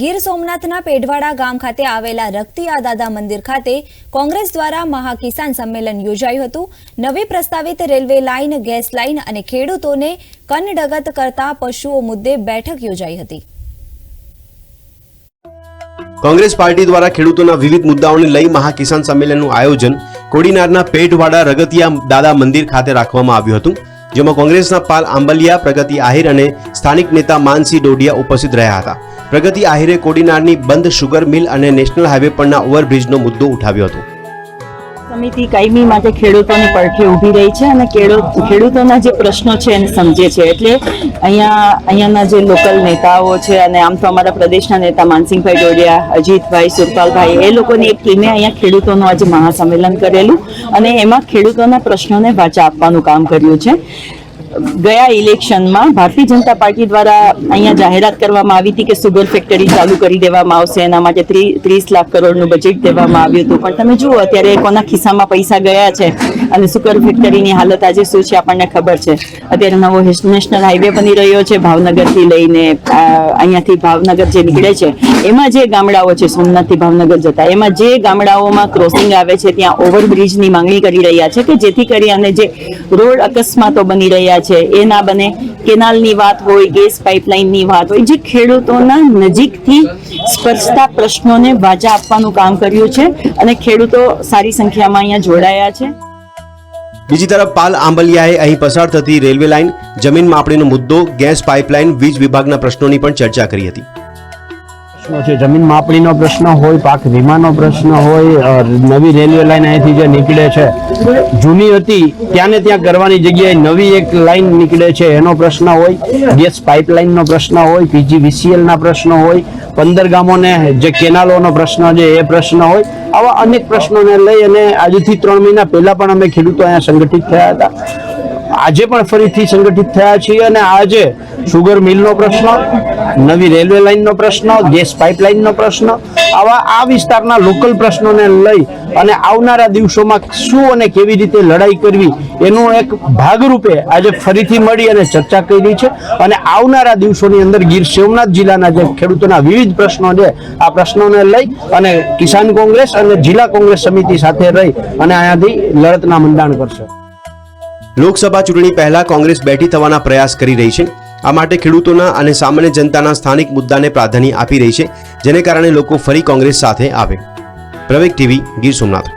ગીર સોમનાથના પેઢવાડા ગામ ખાતે આવેલા રક્તિયા દાદા મંદિર ખાતે કોંગ્રેસ દ્વારા મહાકિસાન સંમેલન યોજાયું હતું. નવી પ્રસ્તાવિત રેલવે લાઇન, ગેસ લાઇન અને ખેડૂતોને કનડગત કરતા પશુઓ મુદ્દે બેઠક યોજાઈ હતી. કોંગ્રેસ પાર્ટી દ્વારા ખેડૂતોના વિવિધ મુદ્દાઓને લઈ મહાકિસાન સંમેલનનું આયોજન કોડીનારના પેઢવાડા રગતિયા દાદા મંદિર ખાતે રાખવામાં આવ્યું હતું, જેમાં કોંગ્રેસના પાલ આંબલિયા, પ્રગતિ આહિર અને સ્થાનિક નેતા માનસિંહ ડોડિયા ઉપસ્થિત રહ્યા હતા. પ્રગતિ આહિરે કોડીનારની બંધ શુગર મિલ અને નેશનલ હાઈવે પરના ઓવરબ્રિજનો મુદ્દો ઉઠાવ્યો હતો. સમિતિ કાયમી માટે ખેડૂતોની પડખે ઊભી રહી છે અને ખેડૂત, ખેડૂતોના જે પ્રશ્નો છે એને સમજે છે. એટલે અહીંયા, અહીંયાના જે લોકલ નેતાઓ છે અને આમ તો અમારા પ્રદેશના નેતા માનસિંહભાઈ ડોડિયા, અજીતભાઈ સુરપાલભાઈ, એ લોકોની એક ટીમે અહીંયા ખેડૂતોનું આજે મહાસંમેલન કરેલું અને એમાં ખેડૂતોના પ્રશ્નોને વાચા આપવાનું કામ કર્યું છે. ગયા ઇલેક્શનમાં ભારતીય જનતા પાર્ટી દ્વારા અહીંયા જાહેરાત કરવામાં આવી હતી કે સુગર ફેક્ટરી ચાલુ કરી દેવામાં આવશે, એના માટે ત્રી- ત્રીસ લાખ કરોડનું બજેટ દેવામાં આવ્યું હતું. પણ તમે જુઓ, અત્યારે કોના ખિસ્સામાં પૈસા ગયા છે? અને સુકર ફેક્ટરીની હાલત આજે શું છે આપણને ખબર છે. અત્યારે નવો નેશનલ હાઈવે બની રહ્યો છે ભાવનગરથી લઈને અહીંયાથી ભાવનગર જે નીકળે છે, એમાં જે ગામડાઓ છે, સોમનાથથી ભાવનગર જતા, એમાં જે ગામડાઓમાં ક્રોસિંગ આવે છે, ત્યાં ઓવરબ્રિજની માંગણી કરી રહ્યા છે કે જેથી કરી અને જે રોડ અકસ્માતો બની રહ્યા છે, એ ના બને, કેનાલની વાત હોય, ગેસ પાઇપલાઇનની વાત હોય, જે ખેડૂતોના નજીકથી સ્પર્શતા પ્રશ્નોને વાચા આપવાનું કામ કર્યું છે અને ખેડૂતો સારી સંખ્યામાં અહીંયા જોડાયા છે. બીજી તરફ પાલ આંબલિયાએ અહીં પસાર થતી રેલવે લાઇન જમીન માપણીનો મુદ્દો, ગેસ પાઇપલાઇન, વીજ વિભાગના પ્રશ્નોની પણ ચર્ચા કરી હતી. પ્રશ્નો છે. જમીન માપણીનો પ્રશ્ન હોય, પાક વીમાનો પ્રશ્ન હોય નવી રેલવે લાઈન અહીંથી જે નીકળે છે. જૂની હતી, ત્યાં ને ત્યાં કરવાની જગ્યાએ નવી એક લાઈન નીકળે છે, એનો પ્રશ્ન હોય. ગેસ પાઇપલાઇનનો પ્રશ્ન હોય, પીજીવીસીએલ ના પ્રશ્નો હોય, પંદર ગામોને જે કેનાલોનો પ્રશ્ન છે, એ પ્રશ્ન હોય. આવા અનેક પ્રશ્નોને લઈ અને આજથી ત્રણ મહિના પહેલા પણ અમે ખેડૂતો અહીંયા સંગઠિત થયા હતા. આજે પણ ફરીથી સંગઠિત થયા છીએ અને આજે સુગર મિલનો પ્રશ્ન, નવી રેલવે લાઇનનો પ્રશ્ન, ગેસ પાઇપલાઇનનો પ્રશ્ન, આવા આ વિસ્તારના લોકલ પ્રશ્નોને લઈ અને આવનારા દિવસોમાં શું અને કેવી રીતે લડાઈ કરવી એનું એક ભાગરૂપે આજે ફરીથી મળી અને ચર્ચા કરી છે. અને આવનારા દિવસોની અંદર ગીર સોમનાથ જિલ્લાના જે ખેડૂતોના વિવિધ પ્રશ્નો છે, આ પ્રશ્નોને લઈ અને કિસાન કોંગ્રેસ અને જિલ્લા કોંગ્રેસ સમિતિ સાથે રહી અને અહીંયાથી લડતના મંડાણ કરશે. લોકસભા ચૂંટણી પહેલા કોંગ્રેસ બેઠી થવાના પ્રયાસ કરી રહી છે. આ માટે ખેડૂતોના અને સામાન્ય જનતાના સ્થાનિક મુદ્દાને પ્રાધાન્ય આપી રહી છે, જેને કારણે લોકો ફરી કોંગ્રેસ સાથે આવે. પ્રવેક ટીવી, ગીર સોમનાથ.